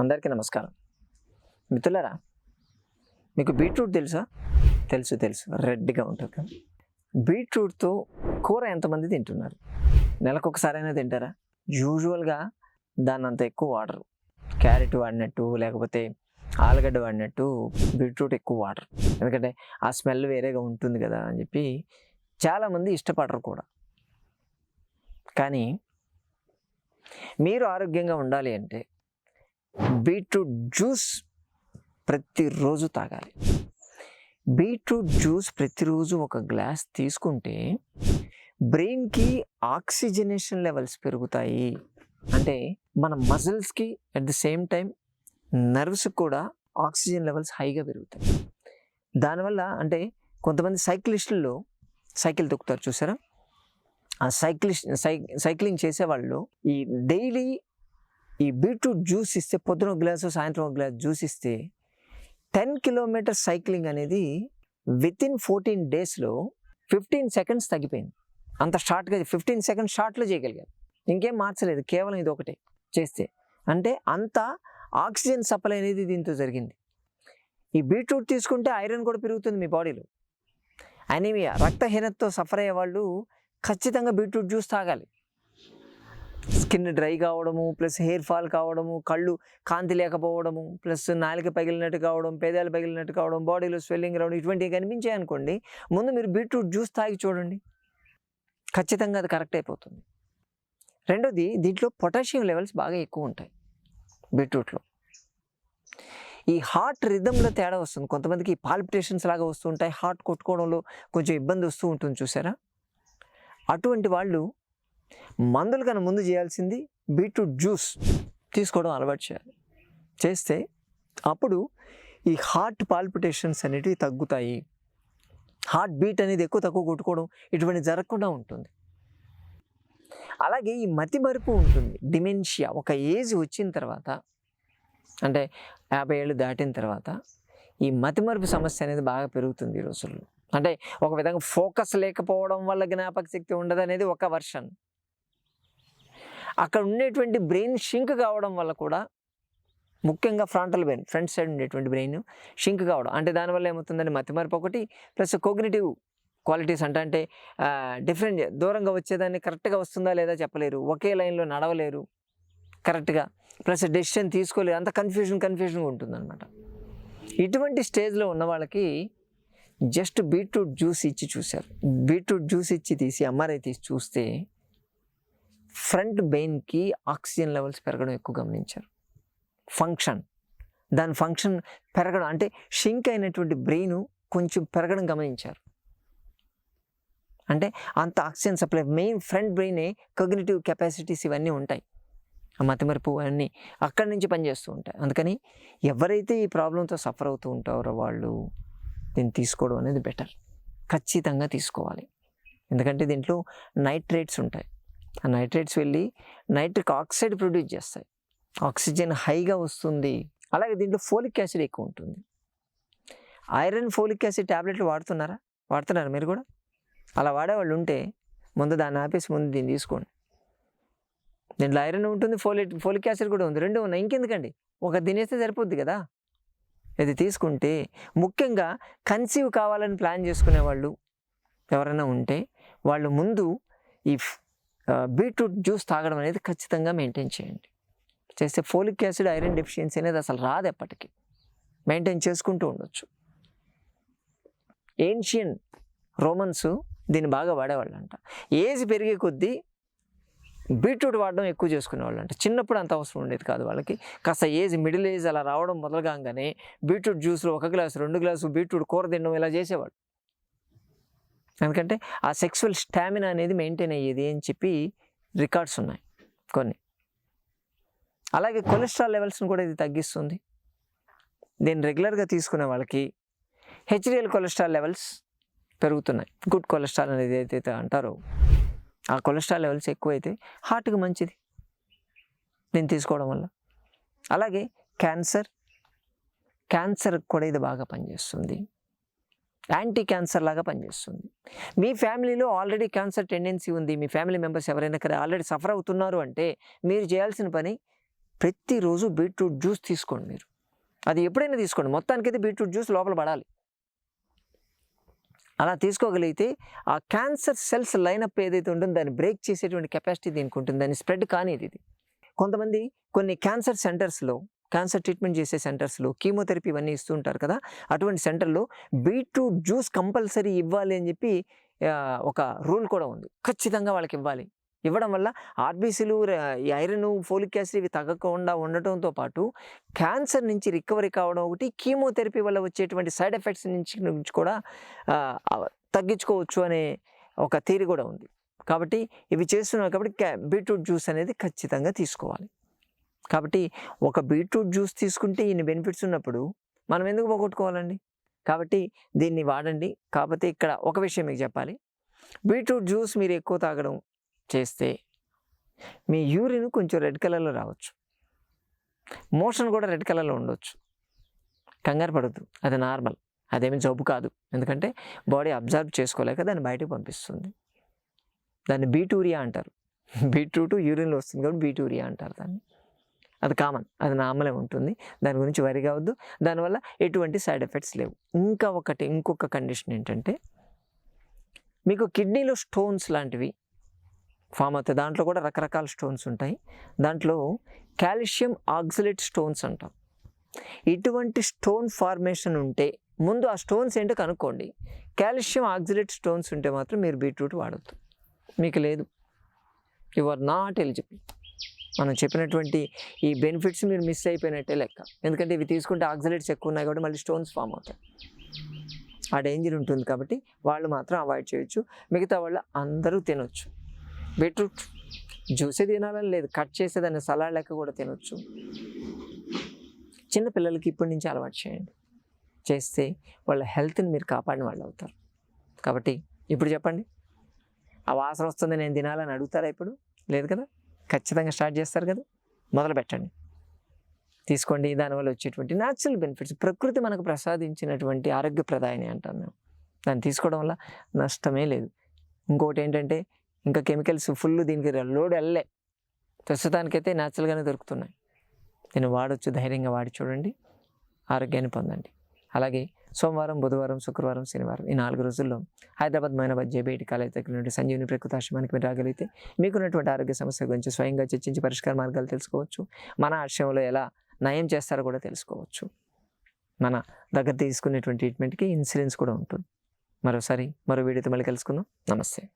అందరికీ నమస్కారం. మిత్రులారా మీకు బీట్రూట్ తెలుసా? తెలుసు తెలుసు. రెడ్గా ఉంటుంది కదా. బీట్రూట్తో కూర ఎంతమంది తింటున్నారు? నెలకు ఒకసారైనా తింటారా? యూజువల్గా దాన్ని అంత ఎక్కువ వాడరు. క్యారెట్ వాడినట్టు లేకపోతే ఆలుగడ్డ వాడినట్టు బీట్రూట్ ఎక్కువ వాడరు. ఎందుకంటే ఆ స్మెల్ వేరేగా ఉంటుంది కదా అని చెప్పి చాలామంది ఇష్టపడరు కూడా. కానీ మీరు ఆరోగ్యంగా ఉండాలి అంటే బీట్రూట్ జ్యూస్ ప్రతిరోజు తాగాలి. బీట్రూట్ జ్యూస్ ప్రతిరోజు ఒక గ్లాస్ తీసుకుంటే బ్రెయిన్కి ఆక్సిజనేషన్ లెవెల్స్ పెరుగుతాయి. అంటే మన మజిల్స్కి at the same time nerves కూడా ఆక్సిజన్ లెవెల్స్ హైగా పెరుగుతాయి. దానివల్ల అంటే కొంతమంది సైక్లిస్టుల్లో సైకిల్ తొక్కుతారు చూసారా? ఆ సైక్లిస్ట్ సై సైక్లింగ్ చేసేవాళ్ళు ఈ డైలీ ఈ బీట్రూట్ జ్యూస్ ఇస్తే పొద్దున ఒక గ్లాసు సాయంత్రం ఒక గ్లాస్ జ్యూస్ ఇస్తే టెన్ కిలోమీటర్ సైక్లింగ్ అనేది విత్ ఇన్ ఫోర్టీన్ డేస్లో ఫిఫ్టీన్ సెకండ్స్ తగ్గిపోయింది. అంత షార్ట్గా ఫిఫ్టీన్ సెకండ్స్ షార్ట్లో చేయగలిగారు ఇంకేం మార్చలేదు కేవలం ఇది ఒకటే చేస్తే. అంటే అంత ఆక్సిజన్ సప్లై అనేది దీంతో జరిగింది. ఈ బీట్రూట్ తీసుకుంటే ఐరన్ కూడా పెరుగుతుంది మీ బాడీలో. అనీమియా రక్తహీనతతో సఫర్ అయ్యే వాళ్ళు ఖచ్చితంగా బీట్రూట్ జ్యూస్ తాగాలి. స్కిన్ డ్రై కావడము ప్లస్ హెయిర్ ఫాల్ కావడము కళ్ళు కాంతి లేకపోవడము ప్లస్ నాలుక పగిలినట్టు కావడం పేదాలు పగిలినట్టు కావడం బాడీలో స్వెల్లింగ్ రావడం ఇటువంటివి కనిపించాయి అనుకోండి ముందు మీరు బీట్రూట్ జ్యూస్ తాగి చూడండి. ఖచ్చితంగా అది కరెక్ట్ అయిపోతుంది. రెండోది దీంట్లో పొటాషియం లెవెల్స్ బాగా ఎక్కువ ఉంటాయి బీట్రూట్లో. ఈ హార్ట్ రిథంలో తేడా వస్తుంది. కొంతమందికి పాల్పిటేషన్స్ లాగా వస్తూ ఉంటాయి హార్ట్ కొట్టుకోవడంలో కొంచెం ఇబ్బంది వస్తూ ఉంటుంది చూసారా? అటువంటి వాళ్ళు మందులు కన్నా ముందు చేయాల్సింది బీట్రూట్ జ్యూస్ తీసుకోవడం అలవాటు చేయాలి. చేస్తే అప్పుడు ఈ హార్ట్ పాల్పిటేషన్స్ అనేటివి తగ్గుతాయి. హార్ట్ బీట్ అనేది ఎక్కువ తక్కువ కొట్టుకోవడం ఇటువంటి జరగకుండా ఉంటుంది. అలాగే ఈ మతి మరుపు ఉంటుంది. డిమెన్షియా ఒక ఏజ్ వచ్చిన తర్వాత అంటే యాభై ఏళ్ళు దాటిన తర్వాత ఈ మతిమరుపు సమస్య అనేది బాగా పెరుగుతుంది ఈ రోజుల్లో. అంటే ఒక విధంగా ఫోకస్ లేకపోవడం వల్ల జ్ఞాపక శక్తి ఉండదు అనేది ఒక వర్షన్. అక్కడ ఉండేటువంటి బ్రెయిన్ షింక్ కావడం వల్ల కూడా ముఖ్యంగా ఫ్రంటల్ బ్రెయిన్ ఫ్రంట్ సైడ్ ఉండేటువంటి బ్రెయిన్ షింక్ కావడం. అంటే దానివల్ల ఏమవుతుందని మతిమరపు ఒకటి ప్లస్ కోగ్నిటివ్ క్వాలిటీస్ అంటే అంటే డిఫరెంట్ దూరంగా వచ్చేదాన్ని కరెక్ట్గా వస్తుందా లేదా చెప్పలేరు. ఒకే లైన్లో నడవలేరు కరెక్ట్గా. ప్లస్ డెసిషన్ తీసుకోలేరు. అంత కన్ఫ్యూజన్ కన్ఫ్యూజన్గా ఉంటుందన్నమాట. ఇటువంటి స్టేజ్లో ఉన్న వాళ్ళకి జస్ట్ బీట్రూట్ జ్యూస్ ఇచ్చి చూశారు. బీట్రూట్ జ్యూస్ ఇచ్చి తీసి ఎంఆర్ఐ తీసి చూస్తే ఫ్రంట్ బెయిన్కి ఆక్సిజన్ లెవెల్స్ పెరగడం ఎక్కువ గమనించారు. ఫంక్షన్. దాని ఫంక్షన్ పెరగడం అంటే షింక్ అయినటువంటి బ్రెయిన్ కొంచెం పెరగడం గమనించారు. అంటే అంత ఆక్సిజన్ సప్లై మెయిన్ ఫ్రంట్ బ్రెయినే కగ్నిటివ్ కెపాసిటీస్ ఇవన్నీ ఉంటాయి. ఆ మతిమరుపు అన్నీ అక్కడి నుంచి పనిచేస్తూ ఉంటాయి. అందుకని ఎవరైతే ఈ ప్రాబ్లంతో సఫర్ అవుతూ ఉంటారో వాళ్ళు దీన్ని తీసుకోవడం అనేది బెటర్. ఖచ్చితంగా తీసుకోవాలి. ఎందుకంటే దీంట్లో నైట్రేట్స్ ఉంటాయి. ఆ నైట్రేట్స్ వెళ్ళి నైట్రిక్ ఆక్సైడ్ ప్రొడ్యూస్ చేస్తాయి. ఆక్సిజన్ హైగా వస్తుంది. అలాగే దీంట్లో ఫోలిక్ యాసిడ్ ఎక్కువ ఉంటుంది. ఐరన్ ఫోలిక్ యాసిడ్ ట్యాబ్లెట్లు వాడుతున్నారా? వాడుతున్నారా మీరు కూడా? అలా వాడేవాళ్ళు ఉంటే ముందు దాన్ని ఆపేసి ముందు దీన్ని తీసుకోండి. దీంట్లో ఐరన్ ఉంటుంది ఫోలిక్ ఫోలిక్ యాసిడ్ కూడా ఉంది. రెండు ఉన్నాయి. ఇంకెందుకండి? ఒక తినేస్తే సరిపోద్ది కదా? ఇది తీసుకుంటే ముఖ్యంగా కన్సీవ్ కావాలని ప్లాన్ చేసుకునే వాళ్ళు ఎవరైనా ఉంటే వాళ్ళు ముందు ఈ బీట్రూట్ జ్యూస్ తాగడం అనేది ఖచ్చితంగా మెయింటైన్ చేయండి. చేస్తే ఫోలిక్ యాసిడ్ ఐరన్ డెఫిషియన్సీ అనేది అసలు రాదు ఎప్పటికీ. మెయింటైన్ చేసుకుంటూ ఉండొచ్చు. ఏన్షియన్ రోమన్స్ దీన్ని బాగా వాడేవాళ్ళు అంట ఏజ్ పెరిగే కొద్దీ బీట్రూట్ వాడడం ఎక్కువ చేసుకునేవాళ్ళు అంట చిన్నప్పుడు అంత అవసరం ఉండేది కాదు వాళ్ళకి. కాస్త ఏజ్ మిడిల్ ఏజ్ అలా రావడం మొదలుగానే బీట్రూట్ జ్యూస్లో ఒక గ్లాసు రెండు గ్లాసు బీట్రూట్ కూర తినడం ఇలా చేసేవాళ్ళు. ఎందుకంటే ఆ సెక్సువల్ స్టామినా అనేది మెయింటైన్ అయ్యేది అని చెప్పి రికార్డ్స్ ఉన్నాయి కొన్ని. అలాగే కొలెస్ట్రాల్ లెవెల్స్ని కూడా ఇది తగ్గిస్తుంది. దీన్ని రెగ్యులర్గా తీసుకునే వాళ్ళకి హెచ్డిఎల్ కొలెస్ట్రాల్ లెవెల్స్ పెరుగుతున్నాయి. గుడ్ కొలెస్ట్రాల్ అనేది ఏదైతే అంటారో ఆ కొలెస్ట్రాల్ లెవెల్స్ ఎక్కువైతే హార్ట్కి మంచిది దీన్ని తీసుకోవడం వల్ల. అలాగే క్యాన్సర్ క్యాన్సర్ కూడా ఇది బాగా పనిచేస్తుంది. యాంటీ క్యాన్సర్ లాగా పనిచేస్తుంది. మీ ఫ్యామిలీలో ఆల్రెడీ క్యాన్సర్ టెండెన్సీ ఉంది. మీ ఫ్యామిలీ మెంబర్స్ ఎవరైనా కదా ఆల్రెడీ సఫర్ అవుతున్నారు అంటే మీరు చేయాల్సిన పని ప్రతిరోజు బీట్రూట్ జ్యూస్ తీసుకోండి మీరు. అది ఎప్పుడైనా తీసుకోండి. మొత్తానికైతే బీట్రూట్ జ్యూస్ లోపల పడాలి. అలా తీసుకోగలిగితే ఆ క్యాన్సర్ సెల్స్ లైనప్ ఏదైతే ఉంటుందో దాన్ని బ్రేక్ చేసేటువంటి కెపాసిటీ దీనికి ఉంటుంది. దాన్ని స్ప్రెడ్ కానిది ఇది. కొంతమంది కొన్ని క్యాన్సర్ సెంటర్స్లో క్యాన్సర్ ట్రీట్మెంట్ చేసే సెంటర్స్లో కీమోథెరపీ ఇవన్నీ ఇస్తూ ఉంటారు కదా! అటువంటి సెంటర్లో బీట్రూట్ జ్యూస్ కంపల్సరీ ఇవ్వాలి అని చెప్పి ఒక రూల్ కూడా ఉంది. ఖచ్చితంగా వాళ్ళకి ఇవ్వాలి. ఇవ్వడం వల్ల ఆర్బీసీలు ఈ ఐరన్ ఫోలిక్ యాసిడ్ ఇవి తగ్గకుండా ఉండటంతో పాటు క్యాన్సర్ నుంచి రికవరీ కావడం ఒకటి కీమోథెరపీ వల్ల వచ్చేటువంటి సైడ్ ఎఫెక్ట్స్ నుంచి నుంచి కూడా తగ్గించుకోవచ్చు అనే ఒక థీరీ కూడా ఉంది. కాబట్టి ఇవి చేస్తున్నారు కాబట్టి బీట్రూట్ జ్యూస్ అనేది ఖచ్చితంగా తీసుకోవాలి. కాబట్టి ఒక బీట్రూట్ జ్యూస్ తీసుకుంటే ఇన్ని బెనిఫిట్స్ ఉన్నప్పుడు మనం ఎందుకు పోగొట్టుకోవాలండి? కాబట్టి దీన్ని వాడండి. కాకపోతే ఇక్కడ ఒక విషయం మీకు చెప్పాలి. బీట్రూట్ జ్యూస్ మీరు ఎక్కువ తాగడం చేస్తే మీ యూరిన్ కొంచెం రెడ్ కలర్లో రావచ్చు. మోషన్ కూడా రెడ్ కలర్లో ఉండొచ్చు. కంగారు పడద్దు. అది నార్మల్. అదేమి జబ్బు కాదు. ఎందుకంటే బాడీ అబ్జర్వ్ చేసుకోలేక దాన్ని బయటకు పంపిస్తుంది. దాన్ని బీటూరియా అంటారు. బీట్రూట్ యూరిన్లో వస్తుంది కాబట్టి బీటూరియా అంటారు దాన్ని. అది కామన్ అది నార్మలే ఉంటుంది. దాని గురించి వరి కావద్దు. దానివల్ల ఎటువంటి సైడ్ ఎఫెక్ట్స్ లేవు. ఇంకా ఒకటి ఇంకొక కండిషన్ ఏంటంటే మీకు కిడ్నీలో స్టోన్స్ లాంటివి ఫామ్ అవుతాయి. దాంట్లో కూడా రకరకాల స్టోన్స్ ఉంటాయి. దాంట్లో కాల్షియం ఆక్సిలేట్ స్టోన్స్ అంటాం. ఇటువంటి స్టోన్ ఫార్మేషన్ ఉంటే ముందు ఆ స్టోన్స్ ఏంటో కనుక్కోండి. కాల్షియం ఆక్సిలేట్ స్టోన్స్ ఉంటే మాత్రం మీరు బీట్రూట్ వాడద్దు. మీకు లేదు. యు ఆర్ నాట్ ఎలిజిబుల్ మనం చెప్పినటువంటి ఈ బెనిఫిట్స్ మీరు మిస్ అయిపోయినట్టే లెక్క. ఎందుకంటే ఇవి తీసుకుంటే ఆక్సిలేట్స్ ఎక్కువ ఉన్నాయి కాబట్టి మళ్ళీ స్టోన్స్ ఫామ్ అవుతాయి. ఆ డేంజర్ ఉంటుంది కాబట్టి వాళ్ళు మాత్రం అవాయిడ్ చేయొచ్చు. మిగతా వాళ్ళు అందరూ తినొచ్చు. బీట్రూట్ జ్యూసే తినాలని లేదు. కట్ చేసేదాన్ని సలాడ్ లెక్క కూడా తినొచ్చు. చిన్న పిల్లలకి ఇప్పటి నుంచి అలవాటు చేయండి. చేస్తే వాళ్ళ హెల్త్ని మీరు కాపాడిన వాళ్ళు అవుతారు. కాబట్టి ఇప్పుడు చెప్పండి. ఆ వాసన వస్తుంది నేను తినాలని అడుగుతారా ఇప్పుడు? లేదు కదా? ఖచ్చితంగా స్టార్ట్ చేస్తారు కదా. మొదలు పెట్టండి. తీసుకోండి. దానివల్ల వచ్చేటువంటి న్యాచురల్ బెనిఫిట్స్ ప్రకృతి మనకు ప్రసాదించినటువంటి ఆరోగ్యప్రదాయని అంటాం మేము. దాన్ని తీసుకోవడం వల్ల నష్టమే లేదు. ఇంకొకటి ఏంటంటే ఇంకా కెమికల్స్ ఫుల్ దీనికి లోడ్ వెళ్ళలే. ప్రస్తుతానికైతే న్యాచురల్గానే దొరుకుతున్నాయి. దీన్ని వాడొచ్చు. ధైర్యంగా వాడి చూడండి. ఆరోగ్యాన్ని పొందండి. అలాగే సోమవారం బుధవారం శుక్రవారం శనివారం ఈ నాలుగు రోజుల్లో హైదరాబాద్ మైనాబాద్ జేబీఐటి కాలేజ్ దగ్గర నుండి సంజీవుని ప్రకృతి ఆశ్రమానికి మీరు రాగలిగితే మీకున్నటువంటి ఆరోగ్య సమస్య గురించి స్వయంగా చర్చించి పరిష్కార మార్గాలు తెలుసుకోవచ్చు. మన ఆశ్రమంలో ఎలా నయం చేస్తారో కూడా తెలుసుకోవచ్చు. మన దగ్గర తీసుకునేటువంటి ట్రీట్మెంట్కి ఇన్సూరెన్స్ కూడా ఉంటుంది. మరోసారి మరో వీడియోతో మళ్ళీ కలుసుకుందాం. నమస్తే.